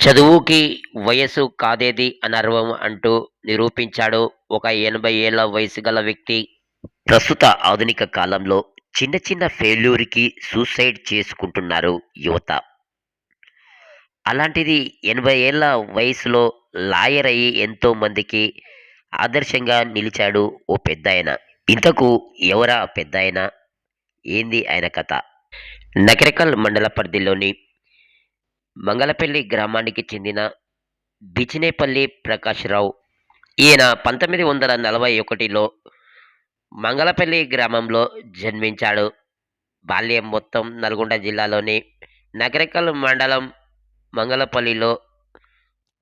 చదువుకి వయసు కాదేది అనర్వం అంటూ నిరూపించాడు ఒక ఎనభై ఏళ్ళ వయసు గల వ్యక్తి. ప్రస్తుత ఆధునిక కాలంలో చిన్న చిన్న ఫెయిల్యూర్కి సూసైడ్ చేసుకుంటున్నారు యువత. అలాంటిది ఎనభై ఏళ్ళ వయసులో లాయర్ అయ్యి ఎంతో మందికి ఆదర్శంగా నిలిచాడు ఓ పెద్ద ఇంతకు ఎవరా పెద్ద ఏంది ఆయన కథ? నకరికల్ మండల పరిధిలోని మంగళపల్లి గ్రామానికి చెందిన బిచినేపల్లి ప్రకాశ్రావు. ఈయన పంతొమ్మిది వందల నలభై ఒకటిలో మంగళపల్లి గ్రామంలో జన్మించాడు. బాల్యం మొత్తం నల్గొండ జిల్లాలోని నగరికల్ మండలం మంగళపల్లిలో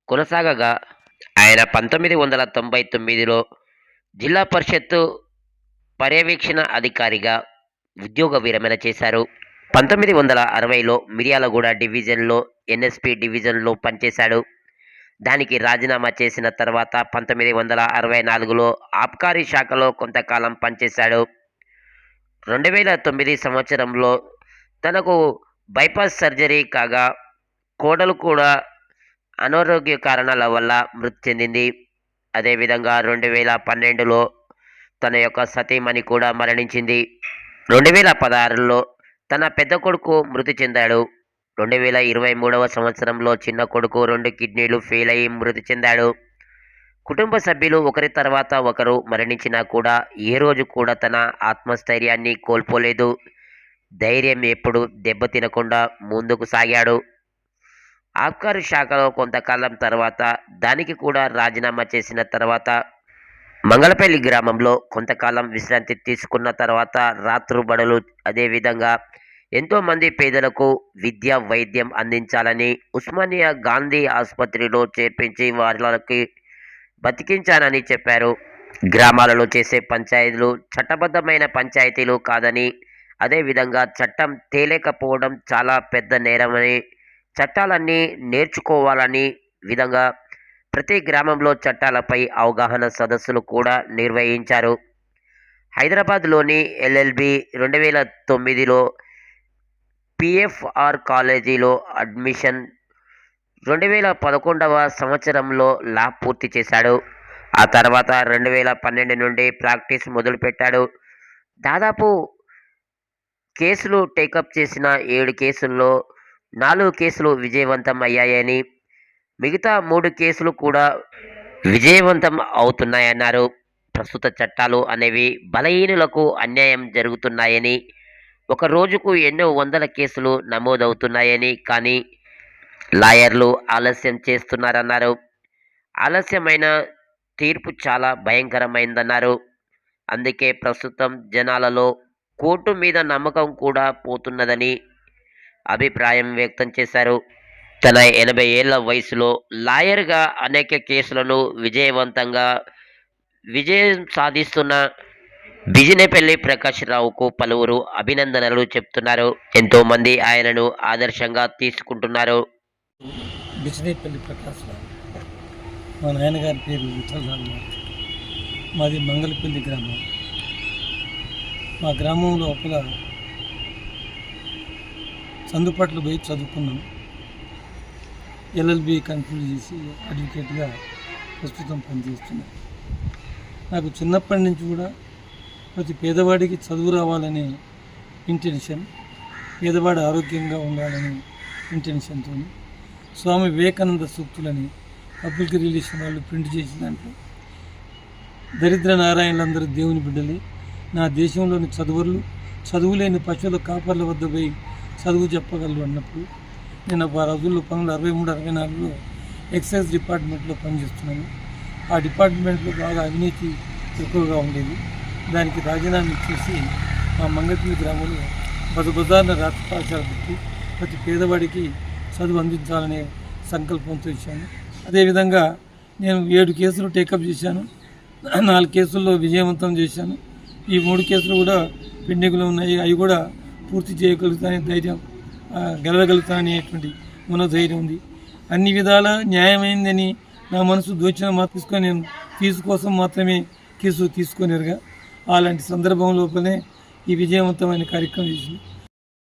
కొనసాగగా ఆయన పంతొమ్మిది వందల తొంభై తొమ్మిదిలో జిల్లా పరిషత్తు పర్యవేక్షణ అధికారిగా ఉద్యోగ విరమణ చేశారు. పంతొమ్మిది వందల అరవైలో మిర్యాలగూడ డివిజన్లో ఎన్ఎస్పి డివిజన్లో పనిచేశాడు. దానికి రాజీనామా చేసిన తర్వాత పంతొమ్మిది వందల అరవై నాలుగులో ఆబ్కారీ శాఖలో కొంతకాలం పనిచేశాడు. రెండు వేల తొమ్మిది సంవత్సరంలో తనకు బైపాస్ సర్జరీ కాగా కోడలు కూడా అనారోగ్య కారణాల వల్ల మృతి చెందింది. అదేవిధంగా రెండు వేల పన్నెండులో తన యొక్క సతీమణి కూడా మరణించింది. రెండు వేల పదహారులో తన పెద్ద కొడుకు మృతి చెందాడు. రెండు వేల ఇరవై మూడవ సంవత్సరంలో చిన్న కొడుకు రెండు కిడ్నీలు ఫెయిల్ అయి మృతి చెందాడు. కుటుంబ సభ్యులు ఒకరి తర్వాత ఒకరు మరణించినా కూడా ఏ రోజు కూడా తన ఆత్మస్థైర్యాన్ని కోల్పోలేదు. ధైర్యం ఎప్పుడు దెబ్బతినకుండా ముందుకు సాగాడు. ఆబ్కారీ శాఖలో కొంతకాలం తర్వాత దానికి కూడా రాజీనామా చేసిన తర్వాత మంగళపల్లి గ్రామంలో కొంతకాలం విశ్రాంతి తీసుకున్న తర్వాత రాత్రుబడులు అదేవిధంగా ఎంతోమంది పేదలకు విద్య వైద్యం అందించాలని ఉస్మానియా గాంధీ ఆసుపత్రిలో చేర్పించి వారికి బతికించానని చెప్పారు. గ్రామాలలో చేసే పంచాయతీలు చట్టబద్ధమైన పంచాయతీలు కాదని అదేవిధంగా చట్టం తేలేకపోవడం చాలా పెద్ద నేరమని చట్టాలన్నీ నేర్చుకోవాలని విధంగా ప్రతి గ్రామంలో చట్టాలపై అవగాహన సదస్సులు కూడా నిర్వహించారు. హైదరాబాద్లోని ఎల్ఎల్బి రెండు వేల తొమ్మిదిలో పిఎఫ్ఆర్ కాలేజీలో అడ్మిషన్ రెండు వేల పదకొండవ సంవత్సరంలో లా పూర్తి చేశాడు. ఆ తర్వాత రెండు వేల పన్నెండు నుండి ప్రాక్టీస్ మొదలుపెట్టాడు. దాదాపు కేసులు టేకప్ చేసిన ఏడు కేసుల్లో నాలుగు కేసులు విజయవంతం అయ్యాయని మిగతా మూడు కేసులు కూడా విజయవంతం అవుతున్నాయన్నారు. ప్రస్తుత చట్టాలు అనేవి బలహీనులకు అన్యాయం జరుగుతున్నాయని ఒక రోజుకు ఎన్నో వందల కేసులు నమోదవుతున్నాయని కానీ లాయర్లు ఆలస్యం చేస్తున్నారన్నారు. ఆలస్యమైన తీర్పు చాలా భయంకరమైందన్నారు. అందుకే ప్రస్తుతం జనాలలో కోర్టు మీద నమ్మకం కూడా పోతున్నదని అభిప్రాయం వ్యక్తం చేశారు. తన ఎనభై ఏళ్ళ వయసులో లాయర్గా అనేక కేసులను విజయవంతంగా విజయం సాధిస్తున్న బిజినేపల్లి ప్రకాష్ రావుకు పలువురు అభినందనలు చెప్తున్నారు. ఎంతో మంది ఆయనను ఆదర్శంగా తీసుకుంటున్నారు. బిజినేపల్లి ప్రకాష్ రావు మా నాయనగారి పేరు విఠలరావు. మాది మంగళపల్లి గ్రామం. మా గ్రామం లోపల చందుపట్లు పోయి చదువుకున్నాం. ఎల్ఎల్బి కంక్లూడ్ చేసి అడ్వకేట్గా ప్రస్తుతం పనిచేస్తున్నాం. నాకు చిన్నప్పటి నుంచి కూడా ప్రతి పేదవాడికి చదువు రావాలనే ఇంటెన్షన్ పేదవాడు ఆరోగ్యంగా ఉండాలని ఇంటెన్షన్తో స్వామి వివేకానంద సూక్తులని పబ్లిక్ రిలీషన్ వాళ్ళు ప్రింట్ చేసిన దాంట్లో దరిద్ర నారాయణలందరూ దేవుని బిడ్డలే నా దేశంలోని చదువులు చదువులేని పశువుల కాపర్ల వద్ద పోయి చదువు చెప్పగలరు అన్నప్పుడు నేను ఆ రోజుల్లో పనులు అరవై మూడు అరవై నాలుగులో ఎక్సైజ్ డిపార్ట్మెంట్లో పనిచేస్తున్నాను. ఆ డిపార్ట్మెంట్లో బాగా అవినీతి ఎక్కువగా ఉండేది. దానికి రాజీనామా ఇచ్చేసి మా మంగళపల్లి గ్రామంలో బజ రాత్రి పాఠశాల పెట్టి ప్రతి పేదవాడికి చదువు అందించాలనే సంకల్పంతో ఇచ్చాను. అదేవిధంగా నేను ఏడు కేసులు టేకప్ చేశాను. నాలుగు కేసుల్లో విజయవంతం చేశాను. ఈ మూడు కేసులు కూడా పెండింగ్లో ఉన్నాయి. అవి కూడా పూర్తి చేయగలుగుతానే ధైర్యం గెలవగలుగుతాననేటువంటి మనోధైర్యం ఉంది. అన్ని విధాల న్యాయమైందని నా మనసు దోచిన మా తీసుకొని నేను ఫీజు కోసం మాత్రమే కేసు తీసుకొనిరుగా అలాంటి సందర్భం లోపలనే ఈ విజయవంతమైన కార్యక్రమం చేసింది.